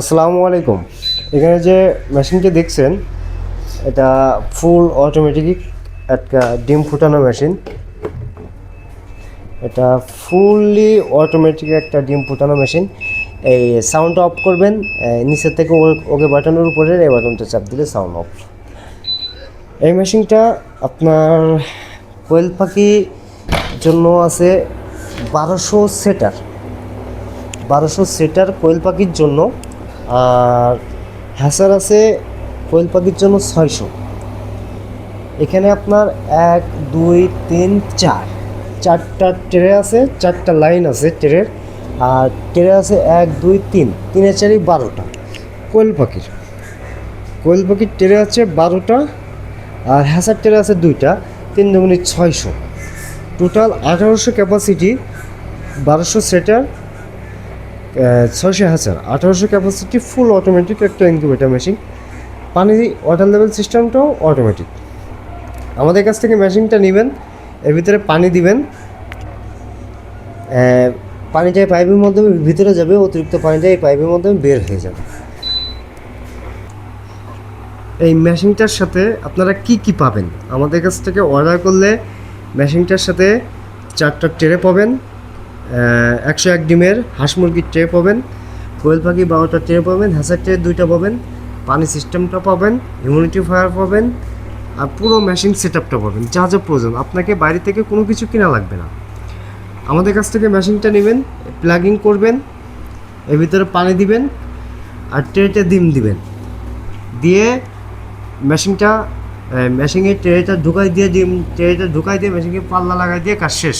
আসসালামু আলাইকুম। এখানে যে মেশিনটি দেখছেন, এটা ফুল অটোমেটিক একটা ডিম ফুটানো মেশিন। এটা ফুললি অটোমেটিক একটা ডিম ফুটানো মেশিন। এই সাউন্ড অফ করবেন নিচের থেকে ওকে বাটনের উপরে এই বাটনটা চাপ দিলে সাউন্ড অফ এই মেশিনটা আপনার কোয়েল পাখি জন্য আছে বারোশো সেটার বারোশো সেটার কোয়েল পাখির জন্য আর হ্যাসার আছে কোয়েল পাখির জন্য ছয়শো। এখানে আপনার এক, দুই, তিন, চার। চারটা ট্রে আছে, চারটা লাইন আছে ট্রের, আর ট্রে আছে এক, দুই, তিন। তিনে চারি বারোটা। কোয়েল পাখির কোয়েল পাখির ট্রে আছে বারোটা, আর হ্যাসার ট্রে আছে দুইটা। তিন দুগুনি ছয়শো। টোটাল আঠারোশো ক্যাপাসিটি, বারোশো সেটার ছয়শো হাজার। আঠারোশো ক্যাপাসিটি ফুল অটোমেটিক একটা ইনকিউবেটার মেশিন পানি ওয়াটার লেভেল সিস্টেমটাও অটোমেটিক আমাদের কাছ থেকে মেশিনটা নেবেন, এর ভিতরে পানি দিবেন। পানিটা এই পাইপের মাধ্যমে ভিতরে যাবে, অতিরিক্ত পানিটা এই পাইপের মাধ্যমে বের হয়ে যাবে। এই মেশিনটার সাথে আপনারা কি কি পাবেন? আমাদের কাছ থেকে অর্ডার করলে মেশিনটার সাথে চারটা ট্রে পাবেন। একশো এক ডিমের হাঁস মুরগির ট্রে পাবেন, কোয়েল পাখি বারোটা ট্রে পাবেন হ্যাসার ট্রে দুইটা পাবেন, পানি সিস্টেমটা পাবেন ইমিউনিটি ফায়ার পাবেন, আর পুরো মেশিন সেট আপটা পাবেন, যা যা প্রয়োজন। আপনাকে বাইরে থেকে কোনো কিছু কেনা লাগবে না। আমাদের কাছ থেকে মেশিনটা নেবেন প্লাগিং করবেন, এর ভিতরে পানি দিবেন, আর ট্রেতে ডিম দিবেন। দিয়ে মেশিনটা মেশিনে ট্রেটা ঢুকাই দিয়ে ডিম, ট্রেটা ঢুকাই দিয়ে মেশিনকে পাল্লা লাগাই দিয়ে কাজ শেষ।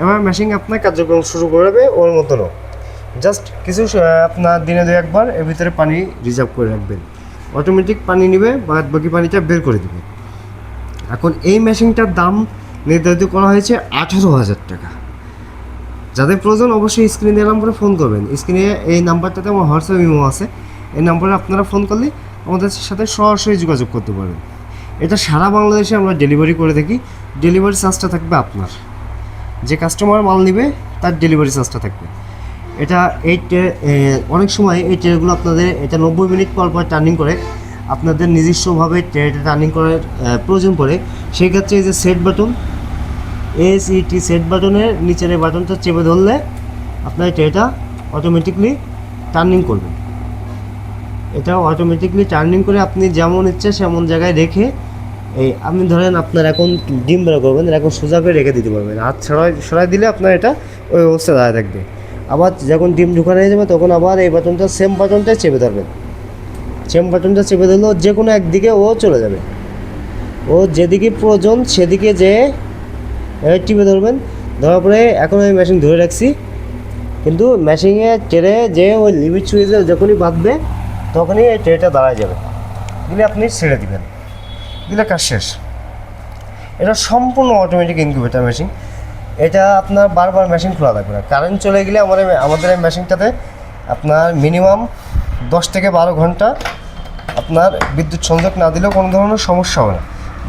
এবার মেশিন আপনার কার্যক্রম শুরু করবে ওর মতনও জাস্ট কিছু আপনার দিনে দু একবার এর ভিতরে পানি রিজার্ভ করে রাখবেন। অটোমেটিক পানি নেবে, বাদ বাকি পানিটা বের করে দেবে। এখন এই মেশিনটার দাম নির্ধারিত করা হয়েছে আঠারো হাজার টাকা। যাদের প্রয়োজন অবশ্যই স্ক্রিনে নাম্বারে ফোন করবেন। স্ক্রিনে এই নাম্বারটাতে আমার হোয়াটসঅ্যাপ ইমো আছে। এই নাম্বারে আপনারা ফোন করলে আমাদের সাথে সরাসরি যোগাযোগ করতে পারেন এটা সারা বাংলাদেশে আমরা ডেলিভারি করে থাকি। ডেলিভারি চার্জটা থাকবে আপনার। যে কাস্টমার মাল নেবে, তার ডেলিভারি চার্জটা থাকবে। এটা এই অনেক সময় এই ট্রেগুলো আপনাদের, এটা নব্বই মিনিট পর পর টার্নিং করে। আপনাদের নিজস্বভাবে ট্রেটা টার্নিং করার প্রয়োজন পড়ে। সেই ক্ষেত্রে এই যে set button S T set বাটনের নিচের এই বাটনটা চেপে ধরলে আপনার ট্রেটা অটোমেটিকলি টার্নিং করবে। এটা অটোমেটিকলি টার্নিং করে আপনি যেমন ইচ্ছে সেমন জায়গায় রেখে এই আপনি ধরেন আপনার এখন ডিম বের করবেন এখন সোজা করে রেখে দিতে পারবেন। হাত ছড়াই সরাই দিলে আপনার এটা ওই অবস্থায় দাঁড়িয়ে থাকবে। আবার যখন ডিম ঢুকানো হয়ে যাবে, তখন আবার এই বাটনটা সেম বাটনটা চেপে ধরবেন। সেম বাটনটা চেপে ধরলেও যে কোনো একদিকে ও চলে যাবে। ও যেদিকে প্রয়োজন সেদিকে যে টিপে ধরবেন। ধরার পরে এখন আমি মেশিন ধরে রাখছি। কিন্তু মেশিনে টেরে যে ওই লিমিট সুইচে যখনই বাঁধবে, তখনই এই ট্রেটা দাঁড়ায় যাবে। দিলে আপনি ছেড়ে দিবেন। দিলে কাজ শেষ। এটা সম্পূর্ণ অটোমেটিক ইনকিউবেটার মেশিন এটা আপনার বারবার মেশিন খোলা থাকবে না। কারেন্ট চলে গেলে আমাদের আমাদের এই মেশিনটাতে আপনার মিনিমাম দশ থেকে বারো ঘণ্টা আপনার বিদ্যুৎ সংযোগ না দিলেও কোনো ধরনের সমস্যা হবে না।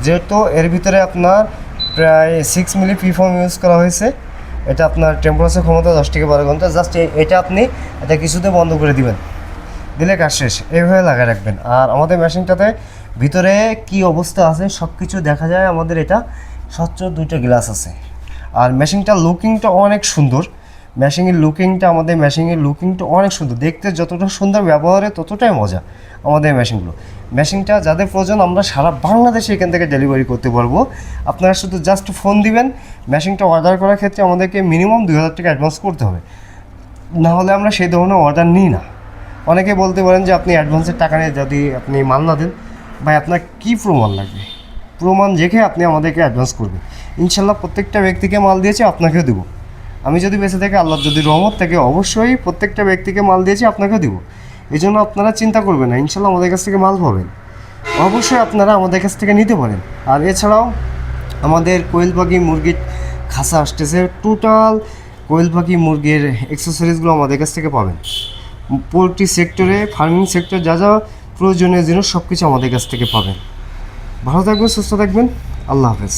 যেহেতু এর ভিতরে আপনার প্রায় সিক্স মিলি পিফর্ম ইউজ করা হয়েছে। এটা আপনার টেম্পারেচার ক্ষমতা দশ থেকে বারো ঘণ্টা। জাস্ট এটা আপনি এটা কিছুতে বন্ধ করে দিবেন। দিলে কাজ শেষ। এইভাবে লাগায় রাখবেন। আর আমাদের মেশিনটাতে ভিতরে কি অবস্থা আছে সব কিছু দেখা যায়, আমাদের এটা স্বচ্ছ দুইটা গ্লাস আছে। আর মেশিনটা লুকিংটা অনেক সুন্দর। মেশিনের লুকিংটা আমাদের মেশিনের লুকিংটা অনেক সুন্দর। দেখতে যতটা সুন্দর ব্যবহারে, ততটাই মজা আমাদের মেশিনগুলো মেশিনটা যাদের প্রয়োজন, আমরা সারা বাংলাদেশে এখান থেকে ডেলিভারি করতে পারব। আপনারা শুধু জাস্ট ফোন দিবেন। মেশিনটা অর্ডার করার ক্ষেত্রে আমাদেরকে মিনিমাম দুই হাজার টাকা অ্যাডভান্স করতে হবে। না হলে আমরা সেই ধরনের অর্ডার নিই না। অনেকে বলতে পারেন যে, আপনি অ্যাডভান্সের টাকা নিয়ে যদি আপনি মাল না দেন ভাই, আপনার কী প্রমাণ লাগবে? প্রমাণ রেখে আপনি আমাদেরকে অ্যাডভান্স করবেন। ইনশাল্লাহ প্রত্যেকটা ব্যক্তিকে মাল দিয়েছে, আপনাকেও দেবো। আমি যদি বেঁচে থাকি আল্লাহ যদি রহমত থাকে, অবশ্যই প্রত্যেকটা ব্যক্তিকে মাল দিয়েছি, আপনাকেও দেবো। এই জন্য আপনারা চিন্তা করবেন না, ইনশাল্লাহ আমাদের কাছ থেকে মাল পাবেন। অবশ্যই আপনারা আমাদের কাছ থেকে নিতে পারেন। আর এছাড়াও আমাদের কোয়েল পাখি মুরগির খাসা আসতেছে টোটাল কোয়েল পাখি মুরগির এক্সেসরিজগুলো আমাদের কাছ থেকে পাবেন। পোলট্রি সেক্টরে ফার্মিং সেক্টর যা যা প্রয়োজনীয় জিনিস সব কিছু আমাদের কাছ থেকে পাবেন। ভালো থাকবেন সুস্থ থাকবেন। আল্লাহ হাফেজ।